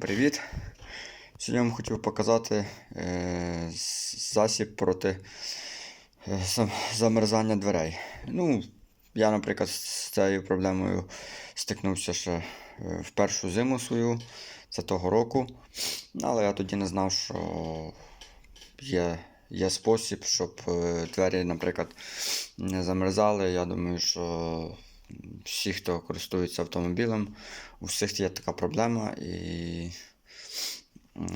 привіт! Сьогодні я вам хотів показати е, засіб проти е, замерзання дверей. Ну, я, наприклад, з цією проблемою стикнувся ще е, в першу зиму свою за того року. Але я тоді не знав, що є, є спосіб, щоб е, двері, наприклад, не замерзали. Я думаю, що всі, хто користується автомобілем, у всіх є така проблема, і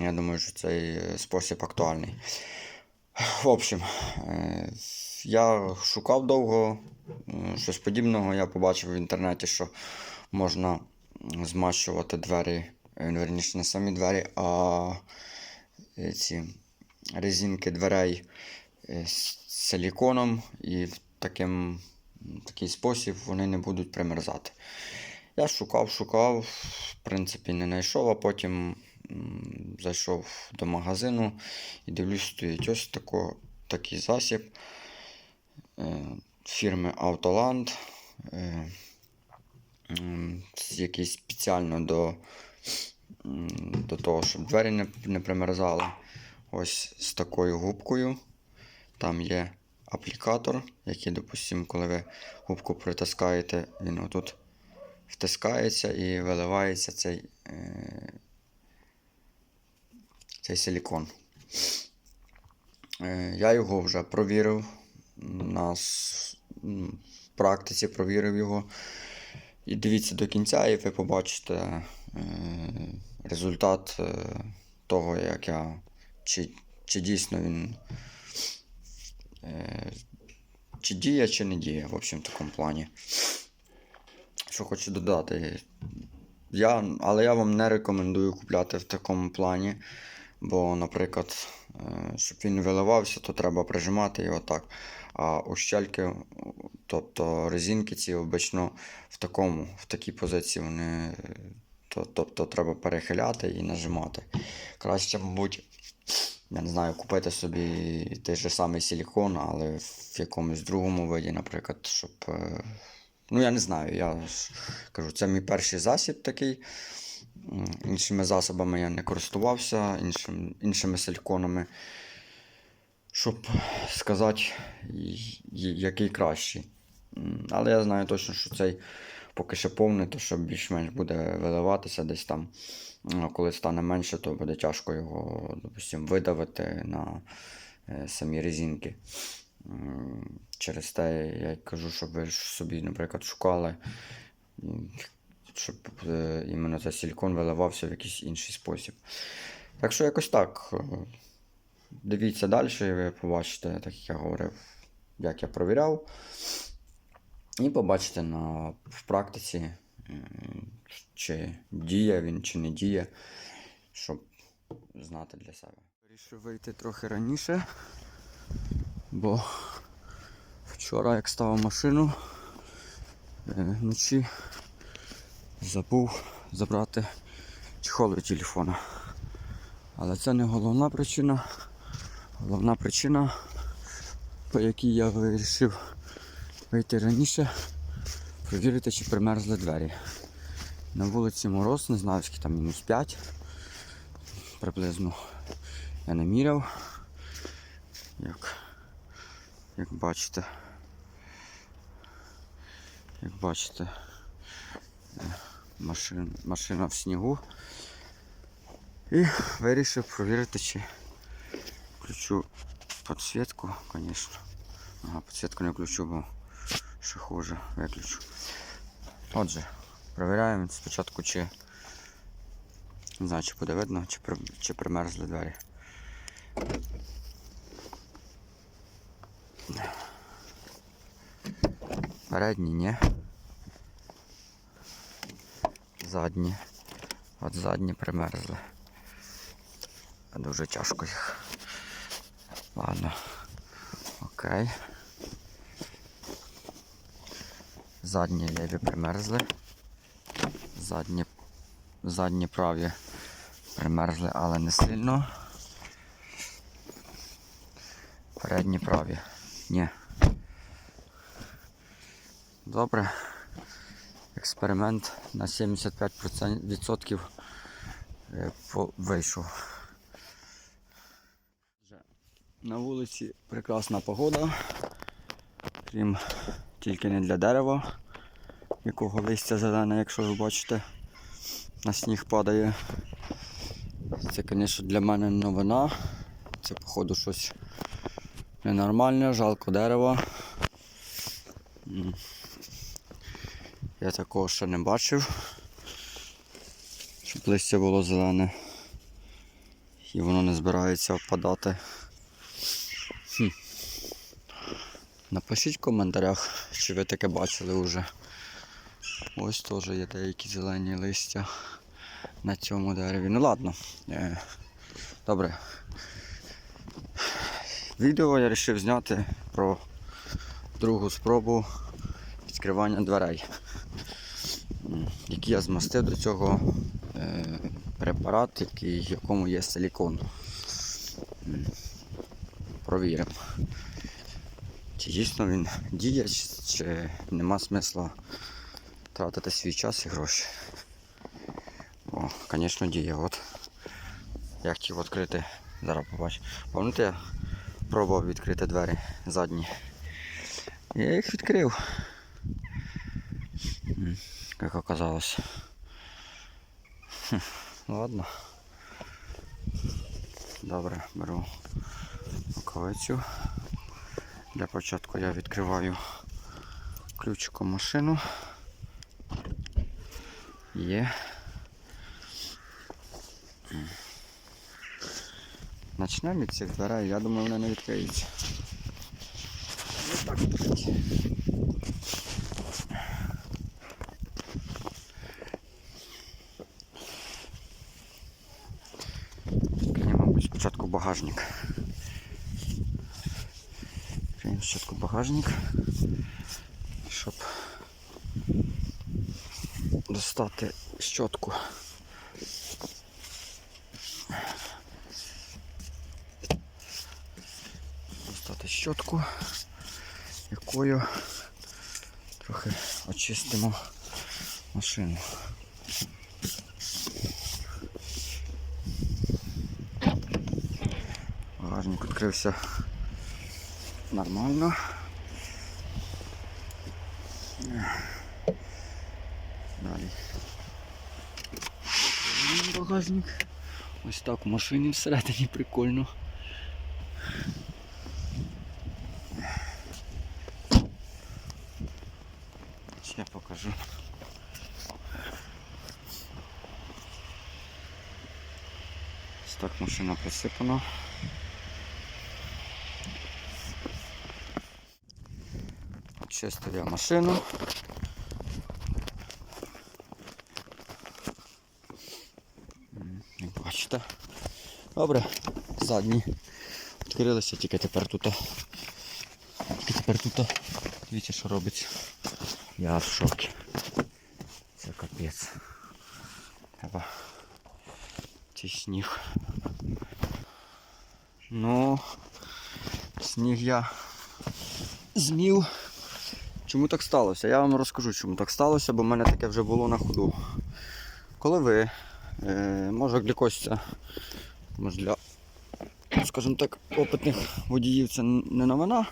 я думаю, що цей спосіб актуальний. В общем, е, я шукав довго щось подібного. Я побачив в інтернеті, що можна змащувати двері, е, верніше не самі двері, а е, ці резинки дверей з силіконом і таким, в такий спосіб вони не будуть примерзати. Я шукав, шукав, в принципі, не знайшов, а потім зайшов до магазину і дивлюсь, стоїть ось тако, такий засіб е, фірми Autoland, е, м, який спеціально до, до того, щоб двері не, не примерзали. Ось з такою губкою. Там є аплікатор, який, допустимо, коли ви губку притискаєте, він отут втискається і виливається цей, е, цей силікон. Е, я його вже провірив. На практиці провірив його. І дивіться до кінця, і ви побачите е, результат е, того, як я, чи, чи дійсно він. Е, чи діє, чи не діє, в общем, в такому плані. Що хочу додати. Я, але я вам не рекомендую купляти в такому плані. Бо, наприклад, е, щоб він виливався, то треба прижимати його так. А ущельки, тобто резинки ці обично в такому, в такій позиції вони. То, тобто треба перехиляти і нажимати. Краще, мабуть, я не знаю, купити собі той же самий силікон, але в якомусь другому виді, наприклад, щоб. е, Ну, я не знаю, я кажу, це мій перший засіб такий. Іншими засобами я не користувався, іншим, іншими силіконами, щоб сказати, який кращий. Але я знаю точно, що цей поки що повний, то що більш-менш буде виливатися десь там. Коли стане менше, то буде тяжко його, допустим, видавити на е, самі резинки. Через те я кажу, щоб ви собі, наприклад, шукали, щоб е, іменно цей силікон виливався в якийсь інший спосіб. Так що якось так. Е, Дивіться далі, ви побачите, так як я говорив, як я провіряв. І побачите на, в практиці, чи діє він, чи не діє, щоб знати для себе. Вирішив вийти трохи раніше, бо вчора, як ставив машину, е, вночі забув забрати чехол від телефона. Але це не головна причина. Головна причина, по якій я вирішив вийти раніше, провірити, чи примерзли двері. На вулиці мороз, не знаю, скільки там мінус 5. Приблизно я не міряв. Як, як бачите. Як бачите, е, машин, машина в снігу. І вирішив провірити, чи включу підсвітку, звісно. Ага, підсвітку не включу, бо ще хуже виключу. Отже, перевіряємо спочатку, чи не знаю, чи буде видно, чи, чи примерзли двері. Передні, ні. Задні. От задні примерзли. Дуже тяжко їх. Ладно. Окей. Задні ліві примерзли. Задні, задні праві примерзли, але не сильно. Передні праві. Ні. Добре. Експеримент на 75% відсотків е, вийшов. На вулиці прекрасна погода. Крім тільки не для дерева, якого листя зелене, якщо ви бачите, на сніг падає. Це, звісно, для мене новина. Це, походу, щось ненормальне, жалко дерева. Я такого ще не бачив. Щоб листя було зелене. І воно не збирається впадати. Хм. Напишіть в коментарях, чи ви таке бачили вже. Ось теж є деякі зелені листя на цьому дереві. Ну ладно. Е, Добре. Відео я вирішив зняти про другу спробу відкривання дверей. Які я змастив до цього е, препарат, який, в якому є силікон. Провіримо. Чи дійсно він діє, чи- чи нема смисла тратити свій час і гроші. О, звісно, діє. От. Я хотів відкрити. Зараз побачу. Пам'ятаєте, я пробував відкрити двері задні. Я їх відкрив. Як оказалось. Хм, Ладно. Добре, беру рукавицю. Для початку я відкриваю ключиком машину. Є. Начнемо від цих дверей, я думаю, вони не відкриються. Так. Спочатку багажник. Спочатку багажник, щоб достати щотку. Достати щотку, якою трохи очистимо машину. Багажник відкрився нормально. Далі. Закриваємо Багажник. Ось так в машині всередині прикольно. Ще покажу. Ось так машина присипана. Очистив я машину. М, Як бачите. Добре, задні відкрилися, тільки тепер тут. Тільки тепер тут. Дивіться, що робиться. Я в шокі. Це капець. Треба цей сніг. Ну, сніг я змів. Чому так сталося? Я вам розкажу, чому так сталося, бо в мене таке вже було на ходу. Коли ви, е, може для когось може для, скажімо так, опитних водіїв це не новина,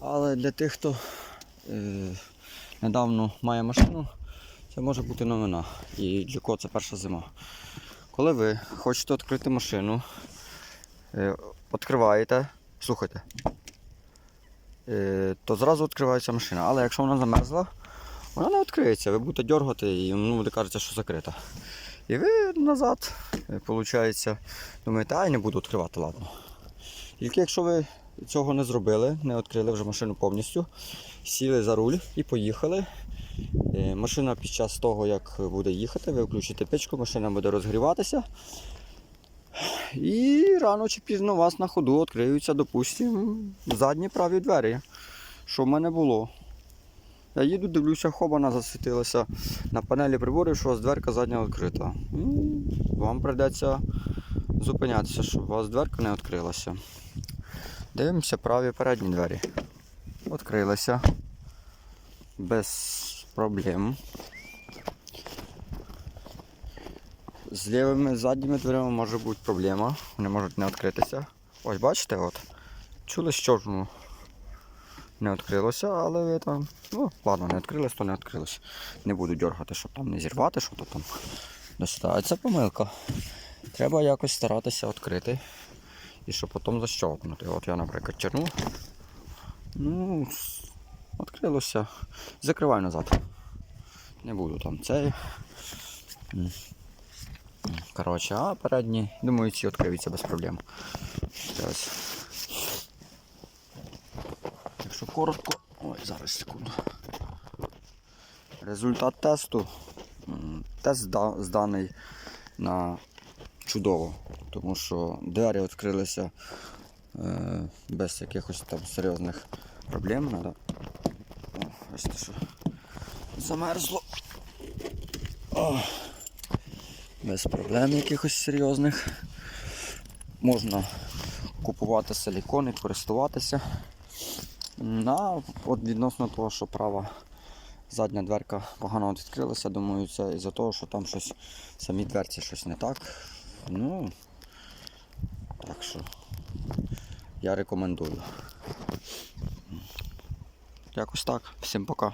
але для тих, хто е, недавно має машину, це може бути новина. І для кого це перша зима. Коли ви хочете відкрити машину, е, відкриваєте, слухайте, е, то зразу відкривається машина. Але якщо вона замерзла, вона не відкриється. Ви будете дергати і ну, буде кажеться, що закрита. І ви назад, виходить, думаєте, ай, не буду відкривати, ладно. Тільки якщо ви цього не зробили, не відкрили вже машину повністю, сіли за руль і поїхали. Е, Машина під час того, як буде їхати, ви включите печку, машина буде розгріватися. І рано чи пізно у вас на ходу відкриються, допустимо, задні праві двері. Що в мене було? Я їду, дивлюся, хобана засвітилася на панелі приборів, що у вас дверка задня відкрита. Ну, Вам прийдеться зупинятися, щоб у вас дверка не відкрилася. Дивимося праві передні двері. Відкрилися. Без проблем. з лівими задніми дверима може бути проблема. Вони можуть не відкритися. Ось бачите, от. Чули, що ж ну, не відкрилося, але там. Ну, ладно, не відкрилось, то не відкрилось. Не буду дергати, щоб там не зірвати, що то там. до це помилка. Треба якось старатися відкрити. І щоб потім защелкнути. От я, наприклад, черну. Ну, відкрилося. Закриваю назад. Не буду там цей. Коротше, а передні, думаю, ці відкриються без проблем. Ось. Якщо коротко. Ой, зараз секунду. Результат тесту. Тест зданий на чудово, тому що двері відкрилися е, без якихось там серйозних проблем. Надо. О, ось те, що замерзло. О, без проблем якихось серйозних. Можна купувати силікон і користуватися. А от відносно того, що права задня дверка погано відкрилася, думаю, це із-за того, що там щось в самій дверці щось не так. Ну, так що я рекомендую. Якось так. Всім пока.